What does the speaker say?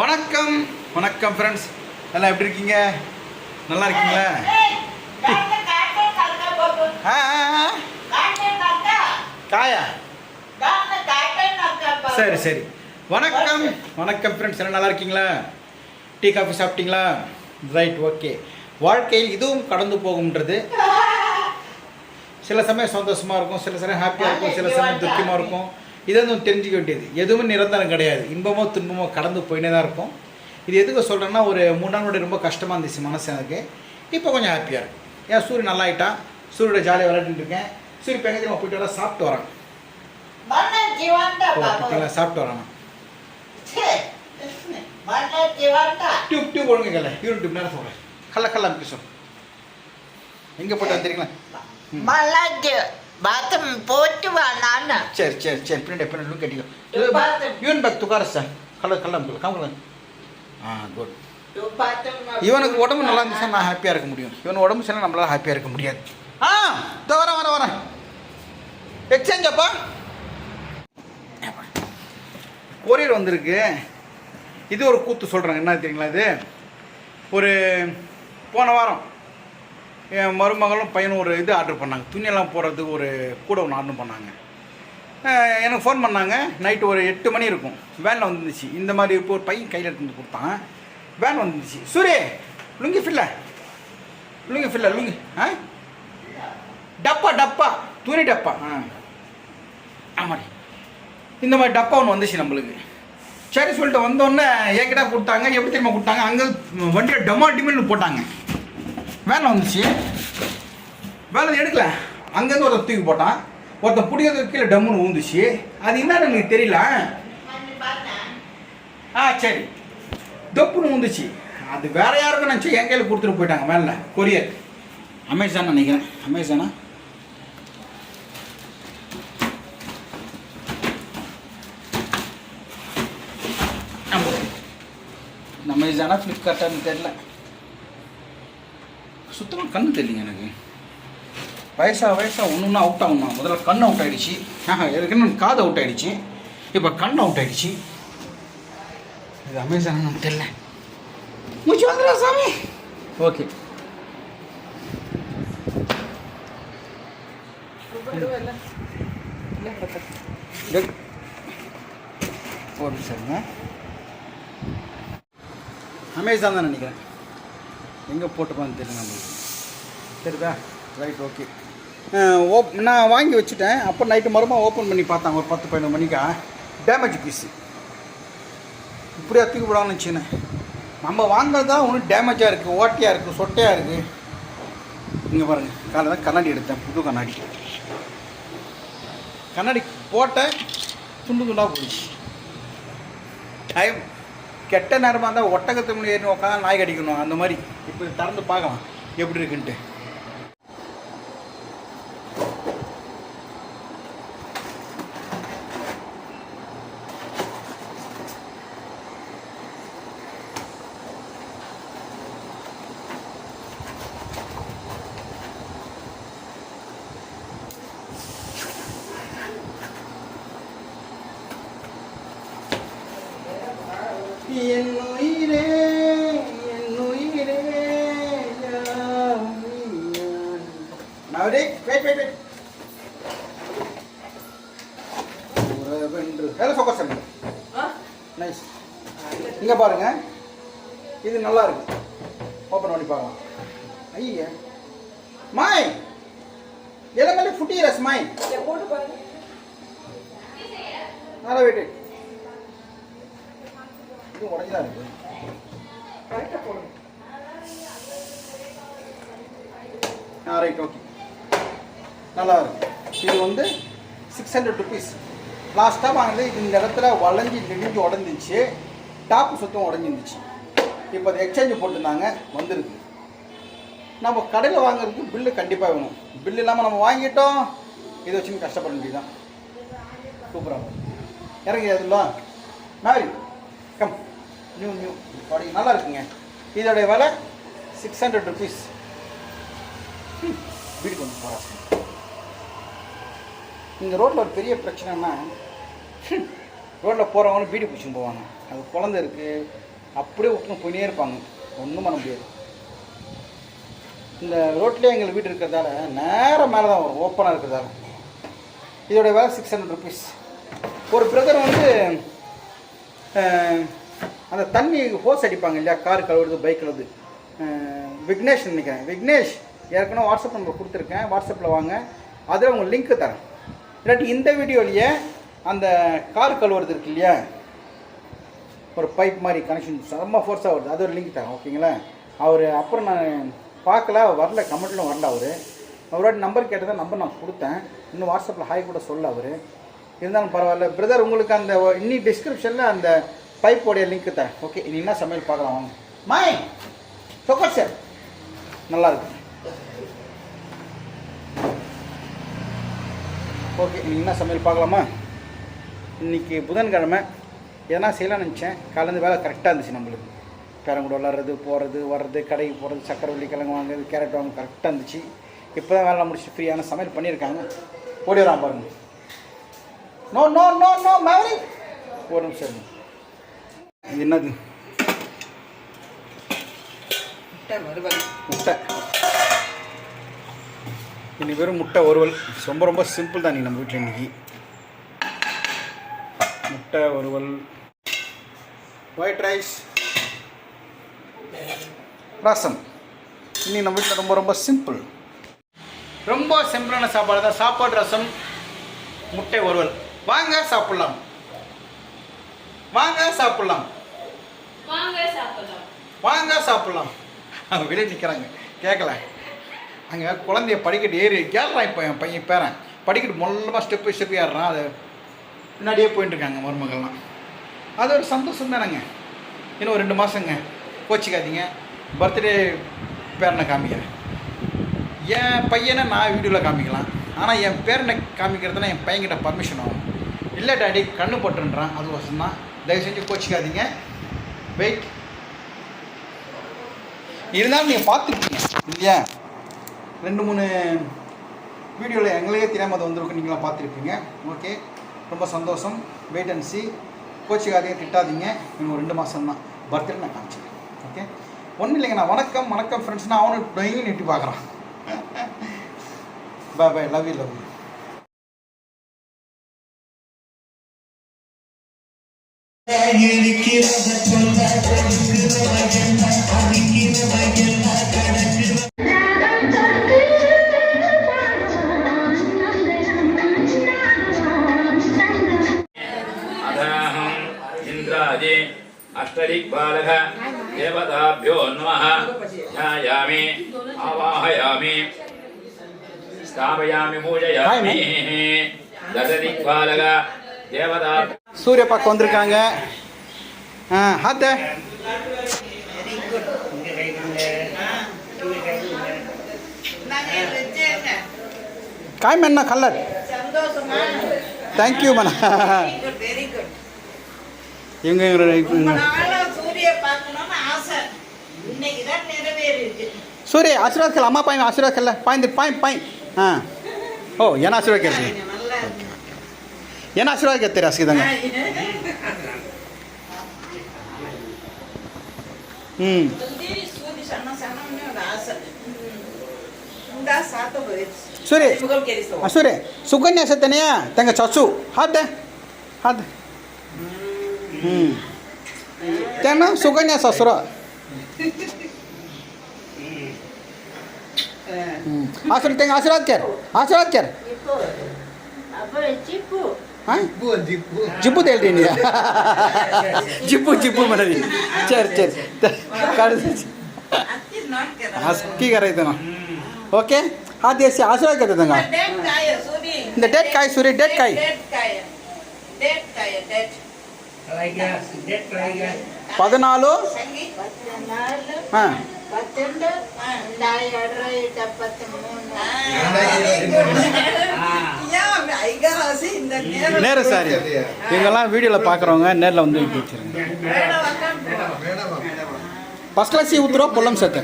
வணக்கம் வணக்கம் ஃப்ரெண்ட்ஸ் எல்லாம் எப்படி இருக்கீங்க? நல்லா இருக்கீங்களா? ஆ, காயா? சரி சரி. வணக்கம் வணக்கம் ஃப்ரெண்ட்ஸ் எல்லாம் நல்லா இருக்கீங்களா? டீ காஃபி சாப்பிட்டீங்களா? ரைட் ஓகே வாழ்க்கையில் இதுவும் கடந்து போகும்ன்றது. சில சமயம் சந்தோஷமாக இருக்கும் சில சமயம் ஹாப்பியாக இருக்கும் சில சமயம் துக்கமாக இருக்கும். இதை வந்து தெரிஞ்சுக்க வேண்டியது எதுவுமே நிரந்தரம் கிடையாது. இன்பமோ துன்பமோ கடந்து போயினே தான் இருக்கும் இது எதுக்கு சொல்கிறேன்னா ஒரு மூணு நாள் ரொம்ப கஷ்டமாக இருந்துச்சு மனசு எனக்கு. இப்போ கொஞ்சம் ஹாப்பியாக இருக்கு. ஏன் சூரியன் நல்லா ஆயிட்டான் சூரியோட ஜாலியாக விளையாடிட்டு இருக்கேன். சூரிய தெரியுமா போயிட்டு வர சாப்பிட்டு வரேன். சாப்பிட்டு வரேன்? டியூப் டியூப் ஒழுங்கு கல்ல யூரின் டியூப் நேரம் சொல்கிறேன் கல்ல கல்ல அம்பிசம் எங்கே போயிட்டு வந்துறீங்களா பாத்ரூம் போட்டு வா நான் சரி சரி சரி பின்னாடி பின்னாடி கட்டிக்கோ. யூன் பேக் துக்கார சார் கல்ல அம்பிக்கல காமல ஆ குட் இவனுக்கு உடம்பு நல்லா இருந்துச்சுன்னா நான் ஹாப்பியாக இருக்க முடியும் இவன் உடம்பு சரியில்லை நம்மளால ஹாப்பியாக இருக்க முடியாது ஆ இதோ வரேன் வரேன் வரேன் எக்ஸ்சேஞ்ச் அப்பா கொரியர் வந்திருக்கு இது ஒரு கூத்து சொல்கிறாங்க என்ன தெரியுங்களா இது ஒரு போன வாரம் என் மருமகளும் பையனும் ஒரு இது ஆர்டர் பண்ணாங்க. துணியெல்லாம் போடுறதுக்கு ஒரு கூட ஒன்று ஆர்டர் பண்ணாங்க. எனக்கு ஃபோன் பண்ணாங்க. நைட்டு ஒரு எட்டு மணி இருக்கும். வேனில் வந்துருந்துச்சு. இந்த மாதிரி இப்போ ஒரு பையன் கையில் எடுத்து வந்து கொடுத்தான். வேன் வந்துருச்சு சூரிய லுங்கி ஃபில்ல லுங்கி ஃபில்ல லுங்கி ஆ? டப்பா டப்பா. துணி டப்பா. ஆ. ஆமாடி. இந்த மாதிரி டப்பா ஒன்று வந்துச்சு நம்மளுக்கு. சரி சொல்லிட்டு வந்தோடனே ஏக்கிட்டா கொடுத்தாங்க. எப்படி தெரியுமா கொடுத்தாங்க? அங்கே வண்டியில் டமா டிமின்னு போட்டாங்க. வேலை வந்துச்சு. வேலை எடுக்கல. அங்கேருந்து ஒருத்தர் தூக்கி போட்டான். ஒருத்தன் பிடிக்கிறது கீழே டம்முன்னு ஊந்துச்சு. அது என்னன்னு எனக்கு தெரியல. ஆ சரி. தொப்புன்னு ஊந்துச்சு. அது வேற யாருக்கும் நினச்சி என் கையில் கொடுத்துட்டு போயிட்டாங்க மேலே. கொரியர். அமேசான் நினைக்கிறேன். அமேசானா? அமேசானா ஃப்ளிப்கார்ட்டான்னு தெரியல. சுத்தமாக கண்ணு தெரியலங்க எனக்கு. வயசாக வயசாக ஒன்று ஒன்று அவுட் ஆகுமா முதல்ல கண் அவுட் ஆகிடுச்சு ஆஹா ஏற்கனவே காது அவுட் ஆகிடுச்சு இப்போ கண் அவுட் ஆகிடுச்சு இது அமேசான் நமக்கு தெரியல. மூச்சு வந்துடா சாமி. ஓகே ஒரு நிமிஷம் அமேசான் தான் நினைக்கிறேன். எங்கே போட்டுப்பான்னு தெரியல நம்மளுக்கு. சரிதா ரைட் ஓகே ஓப் நான் வாங்கி வச்சுட்டேன். அப்போ நைட்டு மறுபடியும் ஓப்பன் பண்ணி பார்த்தாங்க ஒரு பத்து பதினொரு மணிக்கா? டேமேஜ் பீஸு இப்படியா தூக்கி விடான்னு வச்சுனேன் நம்ம வாங்குறது தான் ஒன்றும் டேமேஜாக இருக்குது ஓட்டையாக இருக்குது சொட்டையாக இருக்குது இங்கே பாருங்கள் காலையில் தான் கண்ணாடி எடுத்தேன். புது கண்ணாடி. கண்ணாடி போட்டேன். துண்டு துண்டாக போயிடுச்சு. டைம் கெட்ட நேரமாக இருந்தால் ஒட்டகத்து முன்னாடி ஏறி உட்காந்து நாய் கடிக்கணும். அந்த மாதிரி. இப்போ திறந்து பார்க்கலாம். எப்படி இருக்குன்ட்டு. என் உயிரே என் உயிரே. உறவென்று- வேலை focus பண்ணுங்க. Nice. இங்க பாருங்க. இது நல்லா இருக்கு. ஓப்பன் பண்ணி பார்க்கலாம். ஐய. மாய்! எலமேல ஃபுட்டிரஸ் மாய். நல்லா வெயிட் இது உடஞ்சுதான் இருக்கு. ஆ ரைட் ஓகே நல்லா இருக்கு. இது வந்து சிக்ஸ் ஹண்ட்ரட் ருபீஸ் லாஸ்ட்டாக வாங்கினது இந்த இடத்துல வளைஞ்சி நெடிஞ்சு உடஞ்சிச்சு. டாப்பு சுத்தம் உடஞ்சிருந்துச்சு. இப்போ அது எக்ஸ்சேஞ்சு போட்டுருந்தாங்க வந்துருக்கு. நம்ம கடையில் வாங்குறதுக்கு பில்லு கண்டிப்பாக வேணும். பில்லு இல்லாமல் நம்ம வாங்கிட்டோம். இதை வச்சுன்னு கஷ்டப்பட வேண்டியதுதான். சூப்பராக இறங்கி அதுல மேரி கம் நியூ நியூ பாடி நல்லா இருக்குங்க இதோடைய விலை சிக்ஸ் ஹண்ட்ரட் ருபீஸ் வீடு கொஞ்சம் போகிறேன் இந்த ரோட்டில் ஒரு பெரிய பிரச்சனைனா ரோட்டில் போகிறவங்களும் பீடி பிடிச்சின்னு போவாங்க. அது குழந்தை இருக்குது அப்படியே விட்டுன்னு போயினே இருப்பாங்க. ஒன்றும் பண்ண முடியாது. இந்த ரோட்லேயே எங்கள் வீடு இருக்கிறதால நேரம் மேலே தான் வரும் ஓப்பனாக இருக்கிறதால. இதோடைய வேலை சிக்ஸ் ஹண்ட்ரட் ருபீஸ் ஒரு பிரதர் வந்து அந்த தண்ணி ஹோஸ் அடிப்பாங்க இல்லையா? கார் கழுவுறது பைக் கழுவுது விக்னேஷ் நினைக்கிறேன். விக்னேஷ் ஏற்கனவே வாட்ஸ்அப் நம்பர் கொடுத்துருக்கேன். வாட்ஸ்அப்பில் வாங்க. அதில் உங்களுக்கு லிங்க்கு தரேன். இல்லாட்டி இந்த வீடியோலையே அந்த கார் கழுவுறது இருக்கு இல்லையா? ஒரு பைப் மாதிரி கனெக்ஷன் செம்ம ஃபோர்ஸாக வருது. அது ஒரு லிங்க் தரேன். ஓகேங்களா அவர் அப்புறம் நான் பார்க்கல. வரல. கமெண்ட்லும் வரல அவர். அவரோட நம்பர் கேட்டதான் நம்பர் நான் கொடுத்தேன். இன்னும் வாட்ஸ்அப்பில் ஹாய் கூட சொல்ல அவர். இருந்தாலும் பரவாயில்ல. பிரதர் உங்களுக்கு அந்த இன்னி டிஸ்கிரிப்ஷனில் அந்த பைப்போடைய லிங்க்கு தரேன். ஓகே இனி என்ன சமையல் பார்க்கலாம் வாங்க. மாய் சொக்கர் சார் நல்லா இருக்கு. ஓகே இனி என்ன சமையல் பார்க்கலாமா? இன்னைக்கு புதன்கிழமை. எதனா செய்யலாம்னு நினச்சேன். காலேருந்து வேலை கரெக்டாக இருந்துச்சு நம்மளுக்கு. பேரங்கூட விளாட்றது போகிறது வர்றது கடைக்கு போகிறது சக்கரவள்ளி கிழங்கு வாங்குறது கேரட் வாங்க கரெக்டாக இருந்துச்சு. இப்போ தான் வேலை முடிச்சு ஃப்ரீயான சமையல் பண்ணியிருக்காங்க. ஓடி வரான் பாருங்க. No no no no Mary ஒரு நிமிஷம் இது என்னது? முட்டை இன்னைக்கு வெறும் முட்டை ஒருவல் ரொம்ப ரொம்ப சிம்பிள் தான் நீ நம்ம வீட்டில் இன்னைக்கு. முட்டை ஒருவல் ஒயிட் ரைஸ் ரசம். இன்னைக்கு நம்ம வீட்டில் ரொம்ப ரொம்ப சிம்பிள் ரொம்ப சிம்பிளான சாப்பாடு தான். சாப்பாடு ரசம் முட்டை ஒருவல் வாங்க சாப்பிட்லாம். வாங்க சாப்பிட்லாம். வாங்க சாப்பிடலாம். வாங்க சாப்பிட்லாம். அவங்க வெளியே நிற்கிறாங்க கேட்கல அங்கே குழந்தைய படிக்கட்டு ஏறி ஏறுறான் இப்போ என் பையன் பேரன்? படிக்கட்டு மொல்லமாக ஸ்டெப்பு ஸ்டெப்பு ஏறுறான். அதை முன்னாடியே போயிட்டு இருக்காங்க மருமகள்லாம். அது ஒரு சந்தோஷம் தானேங்க. இன்னும் ஒரு ரெண்டு மாதங்க கோச்சிக்காதீங்க. பர்த்டே பேரனை காமிக்கிறேன். என் பையனை நான் வீடியோவில் காமிக்கலாம். ஆனால் என் பேரனை காமிக்கிறதுனா என் பையன்கிட்ட பர்மிஷன் ஆகும். இல்லை டாடி கண்ணு போட்டுன்றான். அது வருஷம் தான் தயவு செஞ்சு கோச்சிக்காதீங்க. வெயிட் இருந்தாலும் நீங்கள் பார்த்துருக்கீங்க இல்லையா? ரெண்டு மூணு வீடியோவில் எங்களுக்கே தெரியாமல் அது வந்திருக்கு நீங்களாம் பார்த்துருப்பீங்க. ஓகே ரொம்ப சந்தோஷம். வெயிட் அண்ட் சி கோச்சிக்காதீங்க திட்டாதீங்க. இன்னும் ஒரு ரெண்டு மாதம் தான் பர்த்டே நான் காமிச்சிக்கிறேன். ஓகே ஒன்றும் இல்லைங்க நான் வணக்கம் வணக்கம் ஃப்ரெண்ட்ஸ் நான் அவனு டொயின்னு நெட்டி பார்க்குறான். Bye bye love you love you अष्टदिक्पालः देवताभ्यो नमः। ध्यायामि आवाहयामि स्थापयामि पूजयामि। दशदिक्पालः देवता சூரிய பக்கம் வந்திருக்காங்க. ஆ ஹாத்த. காய் மண்ணா கலர் தேங்க்யூ மண்ணா இவங்க சூரிய ஆசீர்வாத் கல்ல அம்மா பாய் ஆசீர்வாத் பாய்ந்து பாய் பாய் ஆ. ஓ என்ன ஆசீர்வாத் கேள்வி ಏನು ಆಶೀರ್ವಾದ ಗೆತ್ತೀರಿ ಹಸಿದಂಗೆ ಹ್ಞೂ ಸೂರಿ ಸೂರಿ ಸುಕನ್ಯಾ ಸತ್ತನೆಯ ತಂಗ ಚಚ್ಚು ಹಾದ ಹಾದ ಹ್ಞೂ ತೆಂಗ ಸುಕನ್ಯಾ ಸಸುರ ಹ್ಞೂ ಆಶೀರ್ವಾದ ತೆಂಗ ಆಶೀರ್ವಾದ ಕೇರ್ ಆಶೀರ್ವಾದ ಕೇರ್ ಚಿಪ್ಪು జిబ్బు తేలిటండి జిబ్బు జిబ్బు మనది చరి చరి హస్కీ గారు ఓకే ಹಾ ದೇಸಿ ಆಸರಾಗಿ ಅದಂಗ ಇಂದ ಡೇಟ್ ಕಾಯಿ ಸೂರಿ ಡೇಟ್ ಕಾಯಿ పద్నాలుగు நேரு சாரி. இவங்கெல்லாம் வீடியோவில் பார்க்குறவங்க நேரில் வந்து வச்சுருங்க ஃபஸ்ட் கிளாஸ் ஊற்றுருவா பொல்லம் சேர்த்து.